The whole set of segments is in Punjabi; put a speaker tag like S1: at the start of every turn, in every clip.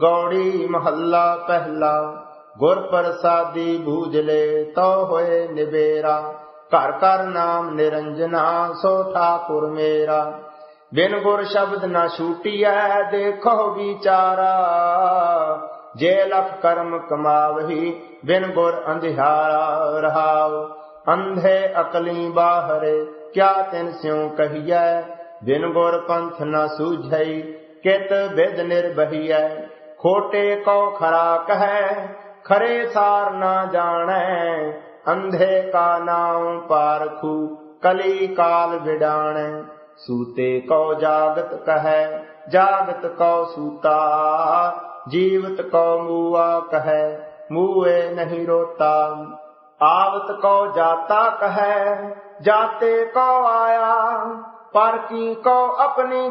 S1: ਗੌੜੀ ਮਹੱਲਾ ਪਹਿਲਾ, ਗੁਰ ਪ੍ਰਸਾਦੀ ਬੂਝਲੇ ਤੋ ਹੋਏ ਨਿਬੇਰਾ ਘਰ ਘਰ ਨਾਮ ਨਿਰੰਜਨਾ, ਸੋ ਠਾਕੁਰ ਮੇਰਾ। ਬਿਨ ਗੁਰ ਸ਼ਬਦ ਨਾ ਛੂਟੀਐ, ਦੇਖੋ ਵਿਚਾਰਾ। ਜੇ ਲਖ ਕਰਮ ਕਮਾਵਹੀ, ਬਿਨ ਗੁਰ ਅੰਧਿਆਰਾ ਰਹਾਉ। ਅੰਧੇ ਅਕਲੀ ਬਾਹਰੇ, ਕਿਆ ਤਿਨ ਸਿਉ ਕਹੀਐ? ਬਿਨ ਗੁਰ ਪੰਥ ਨਾ ਸੂਝਈ, ਕਿਤ ਬਿਦ ਨਿਰਬਹੀਐ? ਖੋਟੇ ਕੋ ਖਰਾ ਕਹੈ, ਖਰੇ ਸਾਰ ਨਾ ਜਾਣੈ, ਅੰਧੇ ਕਾ ਨਾਮ ਪਾਰਖੂ, ਕਲੀ ਕਾਲ ਵਿਡਾਣੈ। ਸੂਤੇ ਕੋ ਜਾਗਤ ਕਹੈ, ਜਾਗਤ ਕੋ ਸੂਤਾ, ਜੀਵਤ ਕੋ ਮੂਆ ਕਹੈ, ਮੂਏ ਨਹੀਂ ਰੋਤਾ। ਆਵਤ ਕੋ ਜਾਤਾ ਕਹੈ, ਜਾਤੇ ਕੋ ਆਇਆ, ਪਰ ਕੀ ਕੋ ਆਪਣੀ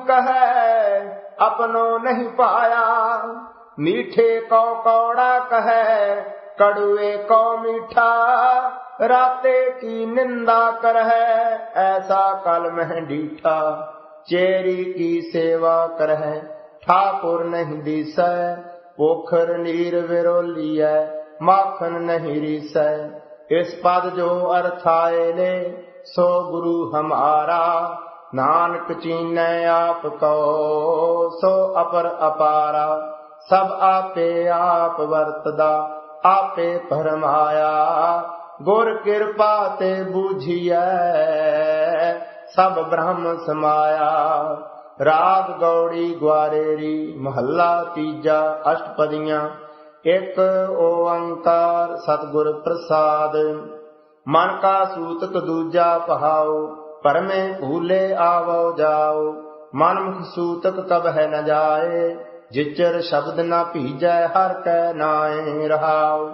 S1: ਕਹੈ ਆਪਨੋ ਨਹੀਂ ਪਾਇਆ ਮੀਠੇ ਕੋ ਕੌੜਾ ਕਹੈ ਕੜੂਏ ਕੋ ਮੀਠਾ ਰਾਤੇ ਕੀ ਨਿੰਦਾ ਕਰਹਿ ਐਸਾ ਕਲ ਮਹਿ ਡੀਠਾ ਚੇਰੀ ਕੀ ਸੇਵਾ ਕਰਹਿ ਠਾਕੁਰ ਨਹੀਂ ਦੀਸੈ ਪੋਖਰ ਨੀਰ ਵਿਰੋਲੀਐ ਮਾਖਨ ਨਹੀਂ ਰੀਸੈ ਇਸ ਪਦ ਜੋ ਅਰਥਾਏ ਨੇ ਸੋ ਗੁਰੂ ਹਮਾਰਾ ਨਾਨਕ ਚੀਨੈ ਆਪ ਕੋ ਸੋ ਅਪਰ ਅਪਾਰਾ ਸਭ ਆਪੇ ਆਪ ਵਰਤਦਾ, ਆਪੇ ਭਰਮਾਇਆ। ਗੁਰ ਕਿਰਪਾ ਤੇ ਬੂਝੀਐ, ਸਭ ਬ੍ਰਹਮ ਸਮਾਇਆ। ਰਾਗ ਗੌੜੀ ਗਵਾਰੇਰੀ ਮਹੱਲਾ ਤੀਜਾ, ਅਸ਼ਟਪਦੀਆਂ। ਇੱਕ ਓੰਕਾਰ ਸਤਿਗੁਰ ਪ੍ਰਸਾਦ। ਮਨ ਕਾ ਸੂਤਕ ਦੂਜਾ ਪਹਾਓ ਪਰਮੇ ਭੂਲੇ ਆਵੋ ਜਾਓ। ਮਨ ਮੁਖ ਸੂਤਕ ਕਬ ਹੈ ਨ ਜਾਏ। ਜਿਚਰ ਸ਼ਬਦ ਨਾ ਭੀਜੈ ਹਰ ਕੈ ਨਾਏ ਰਹਾਉ।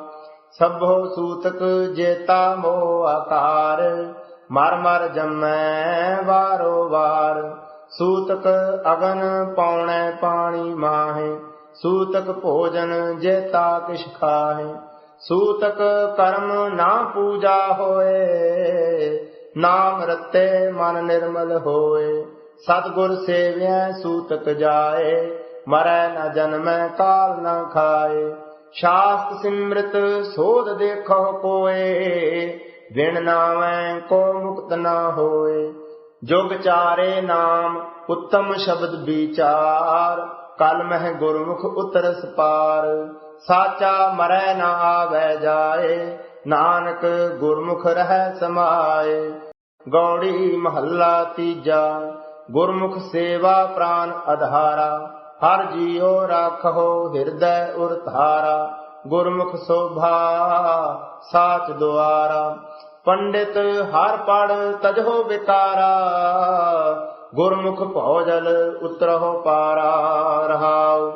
S1: ਸਭੋ ਸੂਤਕ ਜੇਤਾ ਮੋ ਆਕਾਰ, ਮਰ ਮਰ ਜਮੈ ਵਾਰੋ ਵਾਰ। ਸੂਤਕ ਅਗਨ ਪੌਣੈ ਪਾਣੀ ਮਾਹੇ, ਸੂਤਕ ਭੋਜਨ ਜੇਤਾ ਕਿਛ ਖਾਹੇ। ਸੂਤਕ ਕਰਮ ਨਾ ਪੂਜਾ ਹੋਏ, ਨਾਮ ਰਤੇ ਮਨ ਨਿਰਮਲ ਹੋਏ। ਸਤਗੁਰ ਸੇਵਿਐ ਸੂਤਕ ਜਾਏ ਮਰੈ ਨ ਜਨਮੈ ਕਾਲ ਨ ਖਾਏ। ਸ਼ਾਸਤ ਸਿਮਰਤ ਸੋਧ ਦੇਖੋ ਕੋਏ ਵਿਣ ਨਾਵੈ ਕੋ ਮੁਕਤ ਨਾ ਹੋਏ। ਜੁਗ ਚਾਰੇ ਨਾਮ ਉੱਤਮ ਸ਼ਬਦ ਵਿਚਾਰ। ਕਲ ਮਹਿ ਗੁਰਮੁਖ ਉਤਰਸ ਪਾਰ। ਸਾਚਾ ਮਰੈ ਨਾ ਆਵੈ ਜਾਏ। ਨਾਨਕ ਗੁਰਮੁਖ ਰਹਿ ਸਮਾਏ। ਗੌੜੀ ਮਹੱਲਾ ਤੀਜਾ। ਗੁਰਮੁਖ ਸੇਵਾ ਪ੍ਰਾਨ ਅਧਾਰਾ। ਹਰ ਜੀਉ ਰਾਖੋ ਹਿਰਦੈ ਉਰ ਧਾਰਾ, ਗੁਰਮੁਖ ਸੋਭਾ ਸਾਚ ਦੁਆਰਾ। ਪੰਡਿਤ ਹਰ ਪੜ ਤਜੋ ਵਿਕਾਰਾ, ਗੁਰਮੁਖ ਭੋਜਲ ਉਤਰਹੁ ਪਾਰਾ ਰਹਾਉ।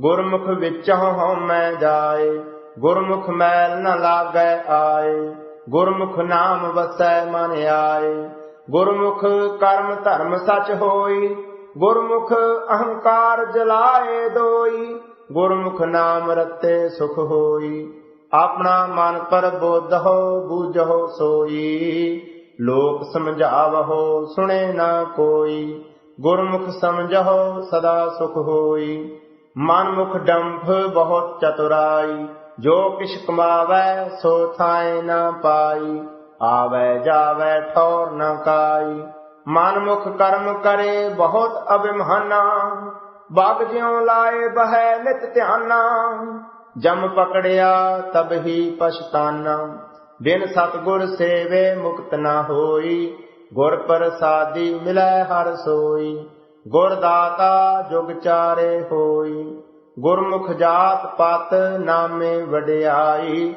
S1: ਗੁਰਮੁਖ ਵਿੱਚੋਂ ਹਉਮੈ ਜਾਏ, ਗੁਰਮੁਖ ਮੈਲ ਨ ਲਾਗੈ ਆਏ। ਗੁਰਮੁਖ ਨਾਮ ਵਸੈ ਮਨ ਆਏ, ਗੁਰਮੁਖ ਕਰਮ ਧਰਮ ਸਚ ਹੋਈ ਗੁਰਮੁਖ ਅਹੰਕਾਰ ਜਲਾਏ ਦੋਈ, ਗੁਰਮੁਖ ਨਾਮ ਰਤੇ ਸੁਖ ਹੋਈ। ਆਪਣਾ ਮਨ ਪਰ ਬੋਧੋ ਬੂਝੋ ਸੋਈ। ਲੋਕ ਸਮਝਾਵਹੋ, ਸੁਣੇ ਨਾ ਕੋਈ। ਗੁਰਮੁਖ ਸਮਝੋ ਸਦਾ ਸੁਖ ਹੋਈ। ਮਨ ਮੁਖ ਡੰਭ ਬਹੁਤ ਚਤੁਰਾਈ। ਜੋ ਕਿਛ ਕਮਾਵੈ, ਸੋ ਥਾਏ ਨਾ ਪਾਈ। ਆਵੈ, ਜਾਵੈ, ਠੌਰ ਨਾ ਕਾਈ। ਮਨ ਮੁਖ ਕਰਮ ਕਰੇ ਬਹੁਤ ਅਭਿਮਾਨਾ। ਬਾਗ ਜਿਉ ਲਾਏ ਬਹਿ ਨਿਤ ਧਿਆਨਾ। ਜਮ ਪਕੜਿਆ ਤਬ ਹੀ ਪਛਤਾਨਾ। ਬਿਨ ਸਤਗੁਰ ਸੇਵੇ ਮੁਕਤ ਨਾ ਹੋਈ। ਗੁਰ ਪ੍ਰਸਾਦੀ ਮਿਲੈ ਹਰ ਸੋਈ। ਗੁਰ ਦਾਤਾ ਜੁਗ ਚਾਰੇ ਹੋਈ। ਗੁਰਮੁਖ ਜਾਤ ਪਤ ਨਾਮੇ ਵਡਿਆਈ।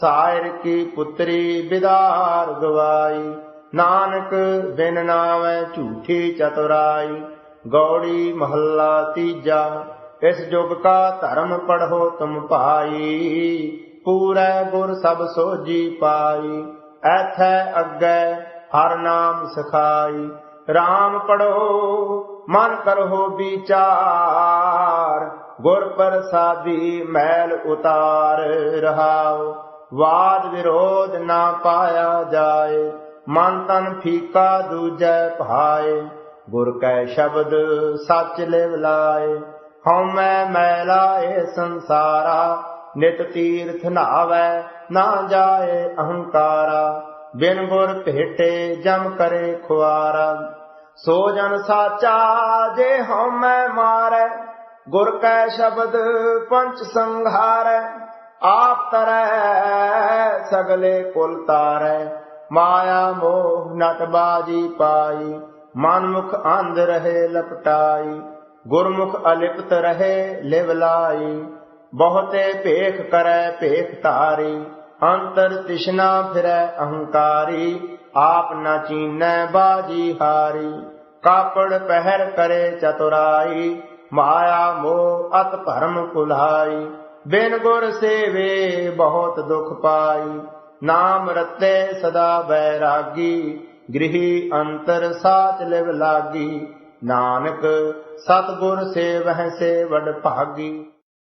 S1: ਸਾਇਰ ਕੀ ਪੁੱਤਰੀ ਬਿਦਾਰ ਗਵਾਈ। ਨਾਨਕ ਬਿਨ ਨਾਮੈ ਝੂਠੀ ਚਤੁਰਾਈ, ਗੌੜੀ ਮਹੱਲਾ ਤੀਜਾ, ਇਸ ਜੁਗ ਕਾ ਧਰਮ ਪੜੋ ਤੁਮ ਭਾਈ, ਪੂਰੈ ਗੁਰ ਸਭ ਸੋਜੀ ਪਾਈ, ਐਥੈ ਅੱਗੇ ਹਰ ਨਾਮ ਸਖਾਈ RAM ਪੜੋ ਮਨ ਕਰੋ ਵਿਚਾਰ, ਗੁਰ ਪ੍ਰਸਾਦੀ ਮੈਲ ਉਤਾਰ ਰਹਾਉ ਵਾਦ ਵਿਰੋਧ ਨਾ ਪਾਇਆ ਜਾਏ। ਮਨ ਤਨ ਫੀਕਾ ਦੂਜੈ ਭਾਏ, ਗੁਰ ਕੈ ਸ਼ਬਦ ਸੱਚ ਲਿਵ ਲਾਏ। ਹਉਮੈ ਮੈਲਾ ਇਹ ਸੰਸਾਰਾ, ਨਿਤ ਤੀਰਥ ਨਾਵੈ ਨਾ ਜਾਏ ਅਹੰਕਾਰਾ। ਬਿਨ ਗੁਰ ਭੇਟੇ ਜਮ ਕਰੇ ਖੁਆਰਾ। ਸੋ ਜਨ ਸਾਚਾ ਜੇ ਹਉਮੈ ਮਾਰੈ, ਗੁਰ ਕੈ ਸ਼ਬਦ ਪੰਚ ਸੰਘਾਰੈ। ਆਪ ਤਰੈ ਸਗਲੇ ਕੁਲ ਤਾਰੈ। ਮਾਇਆ ਮੋਹ ਨਟ ਬਾਜੀ ਪਾਈ ਮਨ ਮੁਖ ਅੰਧ ਰਹੇ ਲਪਟਾਈ, ਗੁਰਮੁਖ ਅਲਿਪਤ ਰਹੇ ਲਿਵ ਲਾਈ, ਬਹੁਤੇ ਭੇਖ ਕਰੈ ਭੇਖ ਧਾਰੀ, ਅੰਤਰ ਤਿਸ਼ਨਾ ਫਿਰੈ ਅਹੰਕਾਰੀ, ਆਪ ਨਾ ਚੀਨੈ ਬਾਜੀ ਹਾਰੀ, ਕਾਪੜ ਪਹਿਰ ਕਰੇ ਚਤੁਰਾਈ, ਮਾਇਆ ਮੋਹ ਅਤ ਭਰਮ ਕੁਲਾਈ, ਬਿਨ ਗੁਰ ਸੇਵੇ ਬਹੁਤ ਦੁਖ ਪਾਈ। ਨਾਮ ਰਤੇ ਸਦਾ ਵੈਰਾਗੀ, ਗ੍ਰਹੀ ਅੰਤਰ ਸਾਚ ਲਿਵ ਲਾਗੀ। ਨਾਨਕ ਸਤਿਗੁਰ ਸੇਵਹਿ ਸੇ ਵਡ ਭਾਗੀ।